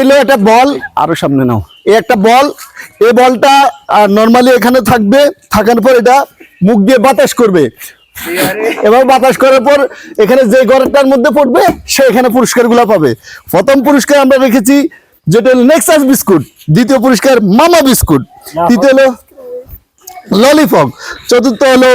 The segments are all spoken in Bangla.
এলো একটা বল আরও সামনে নাও। এই একটা বল এই বলটা নর্মালি এখানে থাকবে থাকার পর এটা মুখ দিয়ে বাতাস করবে। এবং বাতাস করার পর এখানে যে ঘরটার মধ্যে পড়বে সে এখানে পুরস্কারগুলো পাবে। প্রথম পুরস্কার আমরা রেখেছি যেটা হলো নেক্সাস বিস্কুট দ্বিতীয় পুরস্কার মামা বিস্কুট তৃতীয় হলো ললিপপ চতুর্থ হলো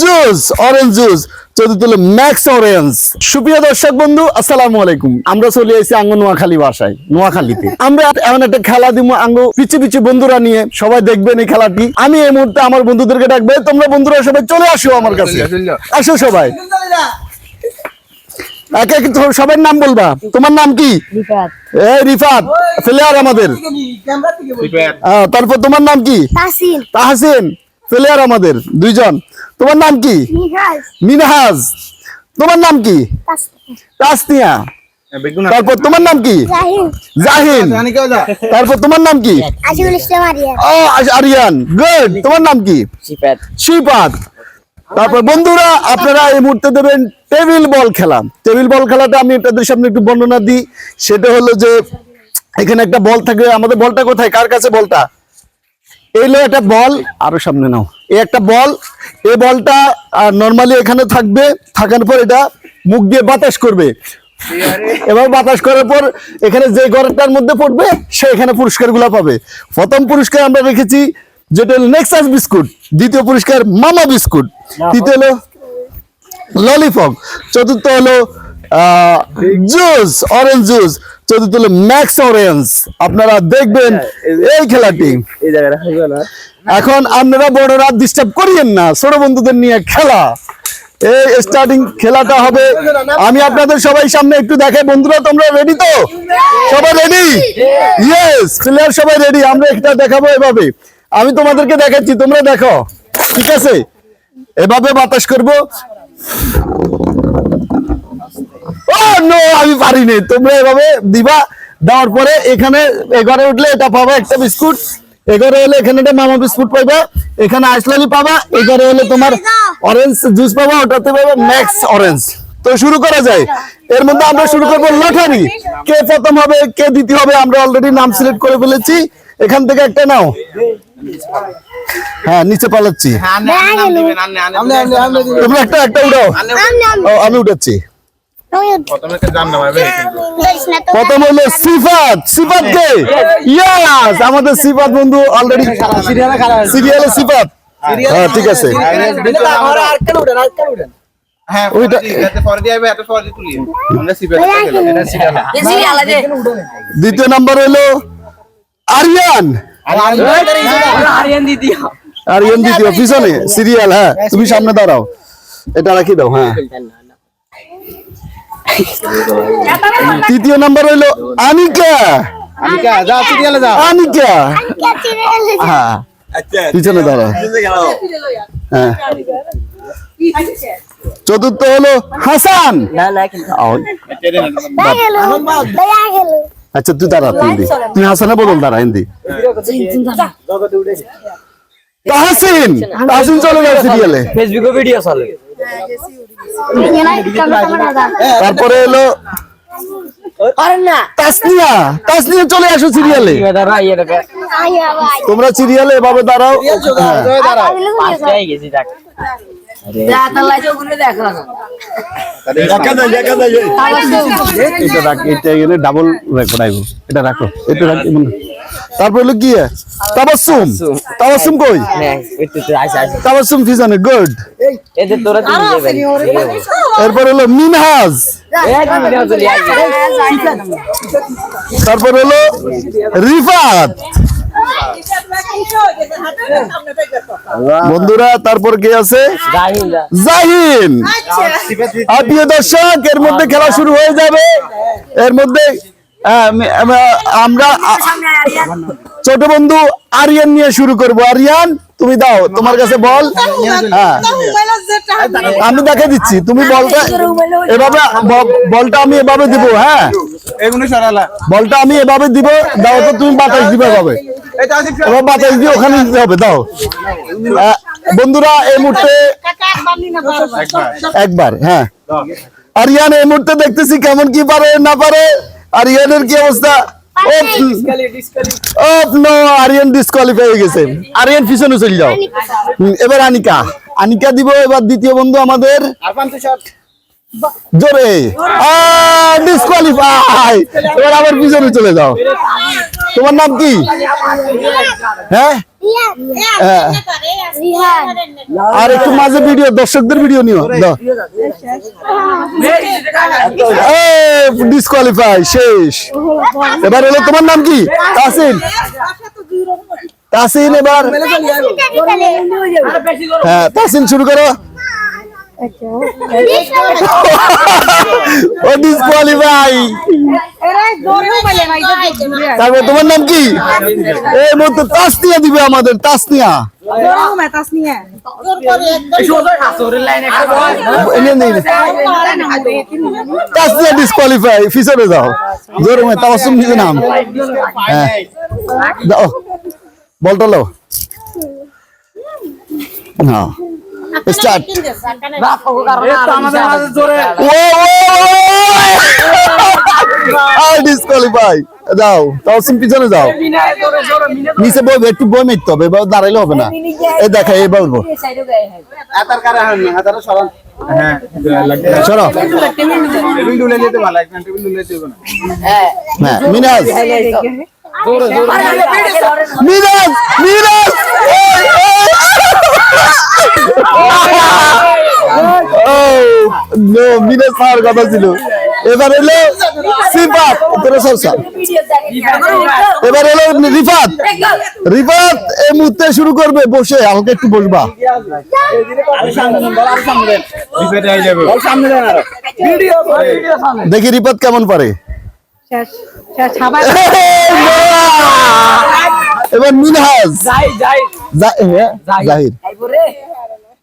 জুস অরেঞ্জ জুস চতুর্থ হলো ম্যাক্স অরেঞ্জ সুপ্রিয় দর্শক বন্ধু আসসালামু আলাইকুম। আমরা চলে এসেছি আঙ্গ নোয়াখালী বাসায় নোয়াখালীতে। আমরা এমন একটা খেলা দিব আঙ্গ পিছু পিছু বন্ধুরা নিয়ে সবাই দেখবেন এই খেলাটি। আমি এই মুহূর্তে আমার বন্ধুদেরকে ডাকবে তোমরা বন্ধুরা সবাই চলে আসো আমার কাছে। আসো সবাই। এক এক সবার নাম বলবা। তোমার নাম কি? এই রিফাত প্লেয়ার আমাদের। তারপর তোমার নাম কি? তাহসিন। প্লেয়ার আমাদের দুইজন। তোমার নাম কি? মিনহাজ। তোমার নাম কি? তাসনিয়া। তারপর তোমার নাম কি? জাহিন। জাহিন। তারপর তোমার নাম কি? আরিয়ান। গুড তোমার নাম কি? শ্রীপাদ তারপর বন্ধুরা আপনারা এই মুহূর্তে দেবেন টেবিল বল খেলা টেবিল বল খেলাটা আমি আপনাদের সামনে একটু বর্ণনা দিই। সেটা হলো যে এখানে একটা বল থাকবে আমাদের বলটা কোথায়? কার কাছে বলটা? এইলো একটা বল। আরও সামনে নাও। এই একটা বল। এই বলটা নর্মালি এখানে থাকবে। থাকার পর এটা মুখ দিয়ে বাতাস করবে। এবং বাতাস করার পর এখানে যে ঘরটার মধ্যে পড়বে সে এখানে পুরস্কারগুলো পাবে। প্রথম পুরস্কার আমরা রেখেছি যেটা হলো নেক্সাস বিস্কুট দ্বিতীয় পুরস্কার মামা বিস্কুট তৃতীয় হলো ললিপপ চতুর্থ হলো জুস অরেঞ্জ জুস চতুর্থ হলো ম্যাক্স অরেঞ্জ আপনারা দেখবেন এই খেলাটি। এখন আপনারা বড়রা ডিস্টার্ব করিয়েন না ছোট বন্ধুদের নিয়ে খেলা। এই স্টার্টিং খেলাটা হবে। আমি আপনাদের সবাই সামনে একটু দেখাই। বন্ধুরা তোমরা রেডি তো? সবাই রেডি ইয়েস প্লেয়ার সবাই রেডি আমরা এটা দেখাবো এভাবে। আমি তোমাদেরকে দেখাচ্ছি তোমরা দেখো। ঠিক আছে? এভাবে বাতাস করব। এখানে উঠলে এটা পাবা একটা বিস্কুট। এখানে একটা বিস্কুট এখানে পাবা। হলে তোমার অরেঞ্জ জুস পাবা। ওটাতে ম্যাক্স অরেঞ্জ তো শুরু করা যায়। এর মধ্যে আমরা শুরু করব লটারি। কে প্রথম হবে, কে দ্বিতীয় হবে, আমরা অলরেডি নাম সিলেক্ট করে ফেলেছি। এখান থেকে একটা নাও। হ্যাঁ নিচে পালাচ্ছি। তোমরা একটা একটা উঠাও। আমি উঠাচ্ছি। প্রথম হলো সিফাত সিফাত কে? ইয়াস আমাদের সিফাত বন্ধু অলরেডি সিরিয়ালে সিফাত। হ্যাঁ ঠিক আছে। হ্যাঁ ওইটা- যাতে পরে দিয়ে এত সহজে তুলি। আমরা সিপেট দ্বিতীয় নাম্বার হলো আরিয়ান। আরিয়ান দ্বিতীয় পিছনে সিরিয়াল হ্যাঁ তুমি সামনে দাঁড়াও এটা রাখি দাও হ্যাঁ তৃতীয় নাম্বার হলো আনিকা আনিকা যা সিরিয়ালে যা আনিকা হ্যাঁ পিছনে দাঁড়াও হ্যাঁ চতুর্থ হলো হাসান আচ্ছা তুই দাঁড়া তুই হিন্দি তুই হাসানের বদল দাঁড়া হিন্দি তাহসিন তাহসিন চলে গেল সিরিয়ালে ফেসবুকে ভিডিও চলে তারপরে এলো তাসনিয়া তাসনিয়া চলে আসো সিরিয়ালে তোমরা সিরিয়ালে এভাবে দাঁড়াও হ্যাঁ। এটা রাখ এটা এখানে ডাবল রেকর্ড আইবো। এটা রাখো এটা রাখ তারপর হলো কি? তাবাসসুম। তাবাসসুম। কই? তাবাসসুম ফিজানে গুড এরপর হলো মিনহাজ। তারপর হলো রিফাত। বন্ধুরা তারপর কে আছে? জাহিন। আর দর্শক এর মধ্যে খেলা শুরু হয়ে যাবে। এর মধ্যে হ্যাঁ, আমরা আ- ছোট বন্ধু আরিয়ান নিয়ে শুরু করব। আরিয়ান তুমি দাও তোমার কাছে বল। হ্যাঁ। আমি দেখে দিচ্ছি তুমি বলটা এভাবে বলটা আমি এভাবে দিব হ্যাঁ। বলটা আমি এভাবে দিব দাও তো তুমি বাতাস দিবে এভাবে। এবার বাতাস দিয়ে ওখানে দিতে হবে দাও। বন্ধুরা এই মুহূর্তে একবার হ্যাঁ। আরিয়ান এই মুহূর্তে দেখতেছি কেমন কি পারে না পারে। আরিয়ানের কি অবস্থা? আরিয়ান ডিসকোয়ালিফাই হয়ে গেছে। আরিয়ান। পিছনে চলে যাও। এবার আনিকা। আনিকা দিব এবার দ্বিতীয় বন্ধু আমাদের। আর পাঁচ শট জোরে। ডিসকোয়ালিফাই এবার আবার পিছনে চলে যাও। তোমার নাম কি? হ্যাঁ? আর একটু মাঝে ভিডিও দর্শকদের ভিডিও নিও। দাও। ডিসকোয়ালিফাই শেষ। এবার হলো তোমার নাম কি? তাসিন তাসিন এবার হ্যাঁ তাসিন শুরু করো। ও ডিসকোয়ালিফাই তারপর তোমার নাম কি? এই মুহূর্তে তাসনিয়া দিবে আমাদের তাসনিয়া। তাসনিয়া ডিসকোয়ালিফাই পিছনে যাও। জোর মে তাওয়াসুম নিজে নাম? হ্যাঁ। বলটা লো হ্যাঁ স্টার্ট ও ডিসকোয়ালিফাই যাও তাওয়াসুম পিছনে যাও নিচে বই একটু বই মারতে হবে এবার দাঁড়াইলে হবে না এই দেখা এই বলব হাতার কারা হন না হাতার সরান হ্যাঁ সরো টেবিল ডুলে যেতে ভালো একটা টেবিল ডুলে যেতে না হ্যাঁ মিনাজ মিনাজ মিনাজ ও পাওয়ার কথা ছিল। এবার এলো সিফাত তোর সরসা এবার এলো রিফাত। রিফাত এই মুহূর্তে শুরু করবে বসে হালকা একটু বসবা। বিপেটে হয়ে যাবে সামনে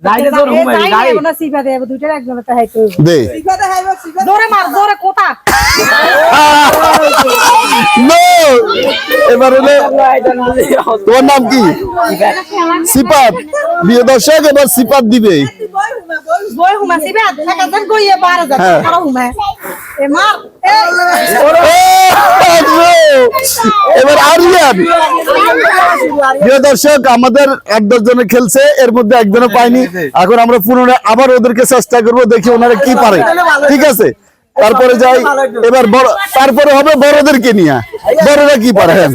পারে এবার মিনহাজ জা- জাহির দে। জোরে মার জোরে কোথা? নো! এবার হলো তোমার নাম কি? বিয়ে দর্শক এবার সিপাত দিবে। বই বার হ্যাঁ। এ মার! এবার আরিয়ান। প্রিয় দর্শক আমাদের এক দশ জনে খেলছে এর মধ্যে একজনও পাইনি এখন আমরা পুনরায় আবার ওদেরকে চেষ্টা করব দেখি ওনারা কি পারে। ঠিক আছে? তারপরে যাই এবার বড় তারপরে হবে বড়দেরকে নিয়ে। বড়রা কি পারে হ্যাঁ?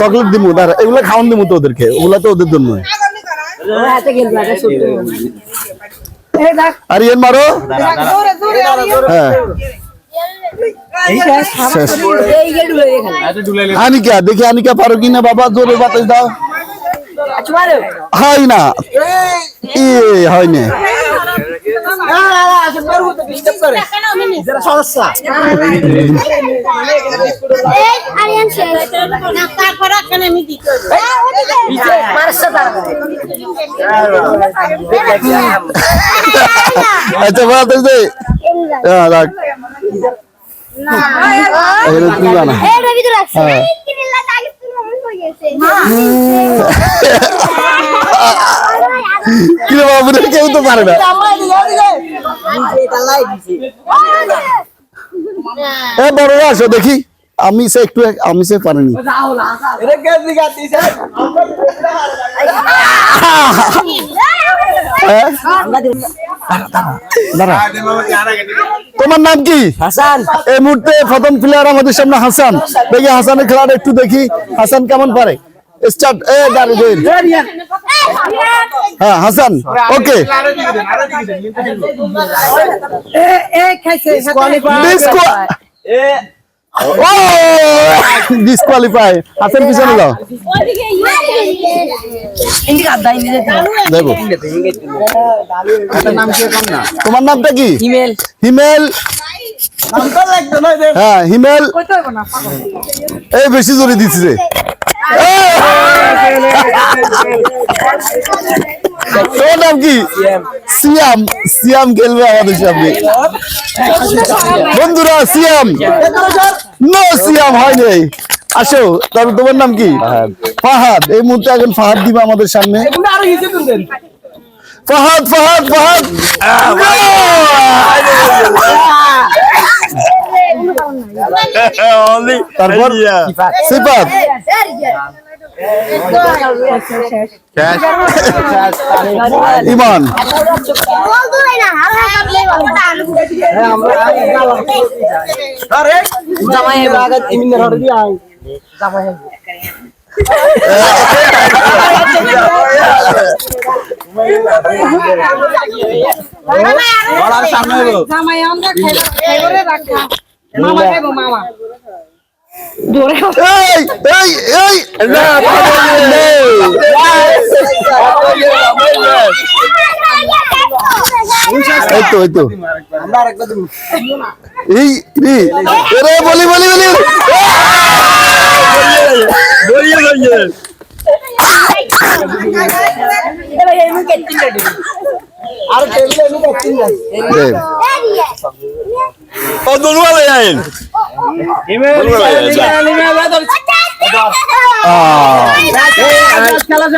চকলেট দিমু এগুলো খাওয়ান দিমু তো ওদেরকে ওগুলা তো ওদের জন্য মারো। হ্যাঁ। দেখি পারো কিনা বাবা জোরে বাতাস দাও। হয় না। এ হয় না। আচ্ছা হ্যাঁ কি কেউ তো পারে না। বড়রা আসো দেখি। আমি সে একটু আমি সে পারিনি। হ্যাঁ? তোমার নাম কি? হাসান। এই মুহূর্তে প্রথম প্লেয়ার আমাদের সামনে হাসান। দেখি হাসানের খেলাটা একটু দেখি। হাসান কেমন পারে? স্টার্ট এ। হ্যাঁ হাসান ওকে। এ এ খাইছে ডিসকোয়ালিফাই হাসান পিছনে যাও দেবো তোমার নামটা কি? হিমেল। হিমেল। হ্যাঁ হিমেল। এই বেশি জোরে দিচ্ছি। রে এই! নাম কি সিয়াম সিয়াম খেলবে আমাদের সামনে বন্ধুরা সিয়াম নো সিয়াম হয় নাই আসো তোমার নাম কি ফাহাদ এই মুহূর্তে এখন ফাহাদ দিবে আমাদের সামনে আরও হিসেব দেন ফাহাদ ফাহাদ ফাহাদ তারপর সিফাত ইমান। সামনে হইবো জামাই আমরা খাইব। খাইব রে রাখা মামা খাইব মামা। জোরে এই এই এই না। এই তো এই তো আমরা আরেকটা দিন এই রে এরে বলি বলি বলি আর টেবিলে এনে দেখছিন না দে। আহ,